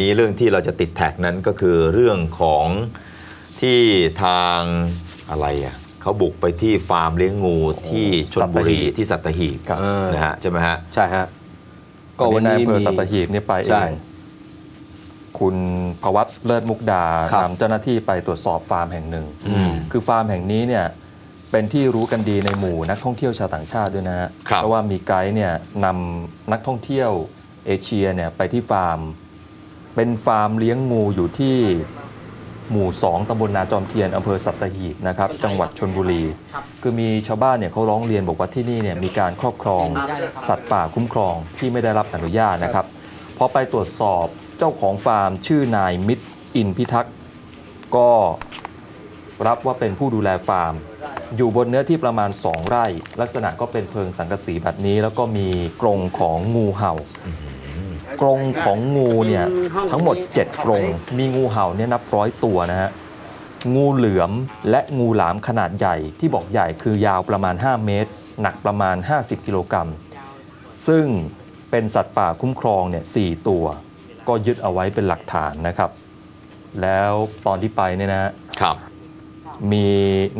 นี้เรื่องที่เราจะติดแท็กนั้นก็คือเรื่องของที่ทางอะไรอะเขาบุกไปที่ฟาร์มเลี้ยงงูที่ชลบุรีสัตหีบ ที่สัตหีบครับ นะฮะใช่ไหมฮะ ใช่ฮะก็ก็วัวันนนี้นี้อำเภอมีสัตหีบเนี่ยไปเอใช่ งคุณพวัตเลิศมุกดาครับ นำเจ้าหน้าที่ไปตรวจสอบฟาร์มแห่งหนึ่งอืมคือฟาร์มแห่งนี้เนี่ยเป็นที่รู้กันดีในหมู่นักท่องเที่ยวชาวต่างชาติด้วยนะฮะครับ เพราะว่ามีไกด์เนี่ยนำนักท่องเที่ยวเอเชียเนี่ยไปที่ฟาร์ม เป็นฟาร์มเลี้ยงงูอยู่ที่หมู่ 2ตำบลนาจอมเทียนอำเภอสัตหีบนะครับจังหวัดชนบุรี คือมีชาวบ้านเนี่ยเขาร้องเรียนบอกว่าที่นี่เนี่ยมีการครอบครองสัตว์ป่าคุ้มครองที่ไม่ได้รับอนุญาตนะครับพอไปตรวจสอบเจ้าของฟาร์มชื่อนายมิตรอินพิทักษ์ก็รับว่าเป็นผู้ดูแลฟาร์ม อยู่บนเนื้อที่ประมาณ 2 ไร่ ลักษณะก็เป็นเพิงสังกะสีแบบนี้ แล้วก็มีกรงของงูเห่า กรงของงูเนี่ยทั้งหมด 7 กรง มีงูเห่าเนี่ยนับร้อยตัวนะฮะงูเหลือมและงูหลามขนาดใหญ่ที่บอกใหญ่คือยาวประมาณ 5 เมตร หนักประมาณ 50 กิโลกรัมซึ่งเป็นสัตว์ป่าคุ้มครองเนี่ยสตัว ก็ยึดเอาไว้เป็นหลักฐานนะครับ แล้วตอนที่ไปเนี่ยนะครับ มี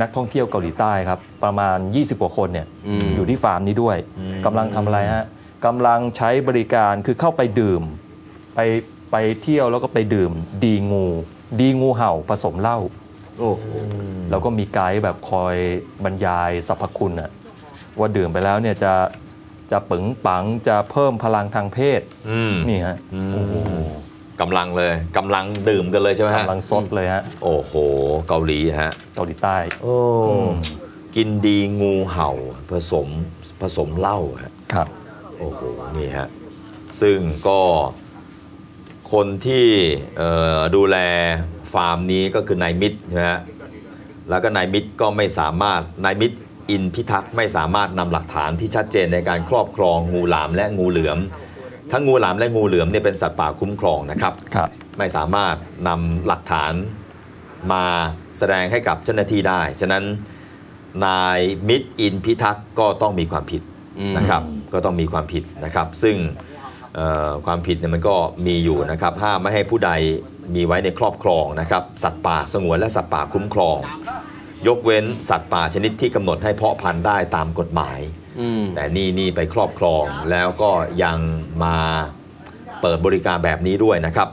นักท่องเที่ยวเกาหลีใต้ครับ ประมาณ 20กว่าคนเนี่ยออยู่ที่ฟาร์มนี้ด้วยกำลังทำอะไรฮะ กำลังใช้บริการคือเข้าไปดื่ม ไปไปเที่ยวแล้วก็ไปดื่ม ดีงู ดีงูเห่าผสมเหล้าโอ้โหแล้วก็มีไกด์แบบคอยบรรยายสรรพคุณอะว่าดื่มไปแล้วเนี่ยจะจะปึงปังจะเพิ่มพลังทางเพศอืมนี่ฮะอืมกำลังเลยกำลังดื่มกันเลยใช่ไหมฮะกำลังซดเลยฮะ โอ้โห เกาหลีฮะ เกาหลีใต้ โอ้มกินดีงูเห่าผสมผสมเหล้าฮะครับ โอ้โหนี่ฮะซึ่งก็คนที่เอ่อดูแลฟาร์มนี้ก็คือนายมิตรนะฮะแล้วก็นายมิตรก็ไม่สามารถนายมิตรอินพิทักษ์ไม่สามารถนำหลักฐานที่ชัดเจนในการครอบครองงูหลามและงูเหลือม ทั้งงูหลามและงูเหลือมเนี่ยเป็นสัตว์ป่าคุ้มครองนะครับครับไม่สามารถนำหลักฐานมาแสดงให้กับเจ้าหน้าที่ได้ ฉะนั้นนายมิตรอินพิทักษ์ก็ต้องมีความผิดอืมนะครับ ก็ต้องมีความผิดนะครับ ซึ่งเอ่อความผิดเนี่ยมันก็มีอยู่นะครับห้ามไม่ให้ผู้ใดมีไว้ในครอบครองนะครับสัตว์ป่าสงวนและสัตว์ป่าคุ้มครอง ยกเว้นสัตว์ป่าชนิดที่กำหนดให้เพาะพันธุ์ได้ตามกฎหมายอืมแต่นี่นี่ไปครอบครองแล้วก็ยังมาเปิดบริการแบบนี้ด้วยนะครับ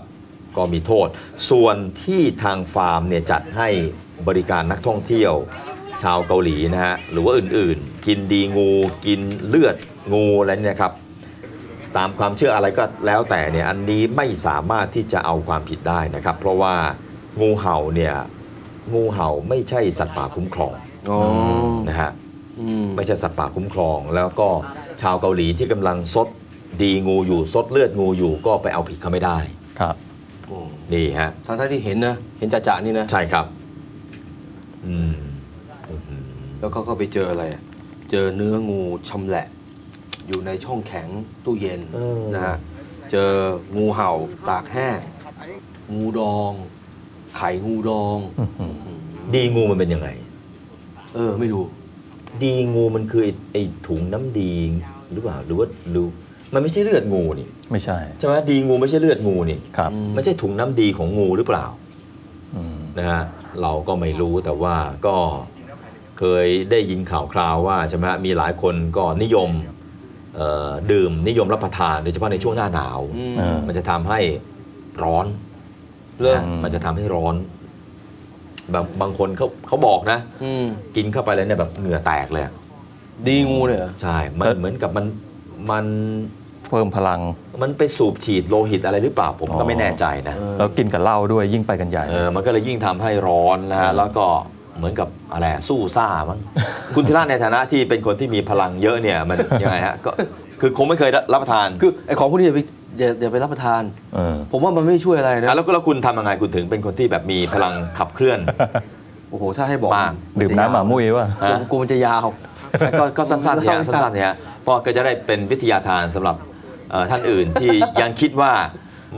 ก็มีโทษ ส่วนที่ทางฟาร์มเนี่ยจัดให้บริการนักท่องเที่ยวชาวเกาหลีนะฮะหรือว่าอื่นๆ กินดีงูกินเลือด งูอะไรเนี่ยครับตามความเชื่ออะไรก็แล้วแต่เนี่ยอันนี้ไม่สามารถที่จะเอาความผิดได้นะครับ เพราะว่างูเห่าเนี่ยงูเห่าไม่ใช่สัตว์ป่าคุ้มครองอ๋อนะฮะอืมไม่ใช่สัตว์ป่าคุ้มครอง แล้วก็ชาวเกาหลีที่กำลังซดดีงูอยู่ซดเลือดงูอยู่ก็ไปเอาผิดเขาไม่ได้ครับโอ้นี่ฮะทั้งที่เห็นนะเห็นจ่าๆนี่นะใช่ครับอืมอื้อหือแล้วเขาก็ไปเจออะไรอะเจอเนื้องูชำแหละ อยู่ในช่องแข็งตู้เย็นนะฮะเจองูเห่าตากแห้งงูดอง ไข่งูดองอื้อหือดีงูมันเป็นยังไง เออ ไม่รู้ ดีงูมันคือไอ้ไอ้ถุงน้ำดีหรือเปล่าหรือว่าหรือมันไม่ใช่เลือดงูนี่ไม่ใช่ใช่ไหมดีงูไม่ใช่เลือดงูนี่ครับอืม ไม่ใช่ถุงน้ำดีของงูหรือเปล่าอืมนะฮะเราก็ไม่รู้แต่ว่าก็เคยได้ยินข่าวคราวว่าใช่ไหมฮะมีหลายคนก็นิยมเอ่อ ดื่มนิยมรับประทานโดยเฉพาะในช่วงหน้าหนาวอืมเออมันจะทำให้ร้อนเรื่องนะมันจะทำให้ร้อน บางบางคนเขาเขาบอกนะอืมกินเข้าไปแล้วเนี่ยแบบเหงื่อแตกเลยอะดีงูเนี่ยเหรอใช่ มันเหมือนกับมันมันเพิ่มพลัง มันไปสูบฉีดโลหิตอะไรหรือเปล่าผมก็ไม่แน่ใจนะเออแล้วกินกับเหล้าด้วยยิ่งไปกันใหญ่เออมันก็เลยยิ่งทำให้ร้อนนะฮะแล้วก็ เหมือนกับอะไรอะสู้ซ่ามั้งคุณธีระในฐานะที่เป็นคนที่มีพลังเยอะเนี่ยมันยังไงฮะก็คือคงไม่เคยรับประทานคือไอ้ของพวกนี้อย่าไปอย่าอย่าไปรับประทานเออผมว่ามันไม่ช่วยอะไรนะอะแล้วแล้วคุณทำยังไงคุณถึงเป็นคนที่แบบมีพลังขับเคลื่อนโอ้โหถ้าให้บอกมากดื่มน้ำหมามุ้ยว่ะกลัวกลัวมันจะยาวก็ก็สั้นๆเนี่ยสั้นๆเนี่ยเพราะก็จะได้เป็นวิทยาทานสำหรับเอ่อท่านอื่นที่ยังคิดว่า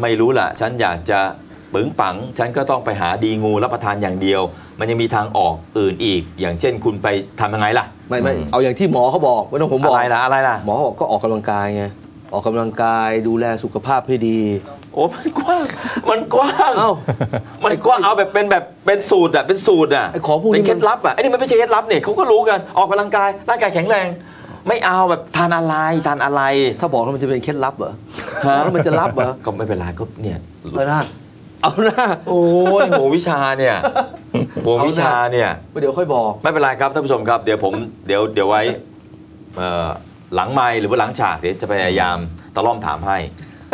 ไม่รู้ล่ะ ฉันอยากจะ ปึงปัง ฉันก็ต้องไปหาดีงูรับประทานอย่างเดียว มันยังมีทางออกอื่นอีก อย่างเช่นคุณไปทำยังไงล่ะไม่ไม่เอาอย่างที่หมอเขาบอกไม่ต้องผมบอกอะไรล่ะอะไรล่ะ หมอเขาบอกก็ออกกำลังกายไงออกกำลังกายดูแลสุขภาพให้ดี โอ้มันกว้าง มันกว้าง เอ้า มันกว้างเอาแบบเป็นแบบเป็นสูตรอะเป็นสูตรอะไอ้ของพวกนี้เป็นเคล็ดลับอะไอ้นี่มันไม่ใช่เคล็ดลับเนี่ยเขาก็รู้กันออกกำลังกายร่างกายแข็งแรง ไม่เอาแบบทานอะไรทานอะไรถ้าบอกแล้วมันจะเป็นเคล็ดลับเหรอฮะแล้วมันจะลับเหรอก็ไม่เป็นไรก็เนี่ย เอาหน้า เอาหน้าโอ้ยโหวิชาเนี่ยโหวิชาเนี่ยเดี๋ยวค่อยบอกไม่เป็นไรครับท่านผู้ชมครับเดี๋ยวผมเดี๋ยวเดี๋ยวไว้เอ่อหลังไมค์หรือว่าหลังฉากเดี๋ยวจะพยายามตะล่อมถามให้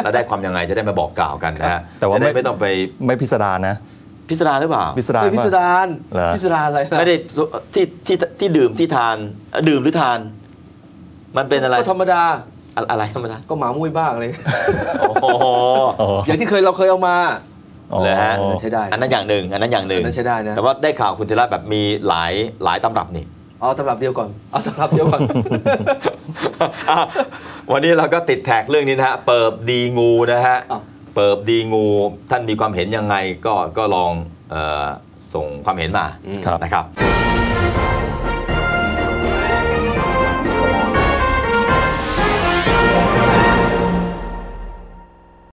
แล้วได้ความยังไงจะได้มาบอกกล่าวกันนะฮะแต่ว่าจะได้ไม่ไม่ต้องไปไม่พิสดารนะ พิสดารหรือเปล่าพิสดารไม่พิสว่าดารเหรอพิสดารอะไรนะไม่ได้ที่ที่ที่ดื่มที่ทานเอ่อดื่มหรือทาน มันเป็นอะไรก็ธรรมดาอะอะไรธรรมดาก็หมามุ้ยบ้างเลยโอ้โหอ๋ออย่างที่เคยเราเคยเอามา เลยฮะอ๋อใช้ได้ อันนั้นอย่างหนึ่งอันนั้นอย่างหนึ่งอันนั้นใช้ได้นะแต่ว่าได้ข่าวคุณธีระแบบมีหลายหลายตำรับนี่เอาตำรับเดียวก่อนเอาตำรับเดียวก่อนอะวันนี้เราก็ติดแท็กเรื่องนี้นะฮะเปิบดีงูนะฮะอ้าวเปิบดีงูท่านมีความเห็นยังไงก็ก็ลองเออส่งความเห็นมาอืมครับนะครับ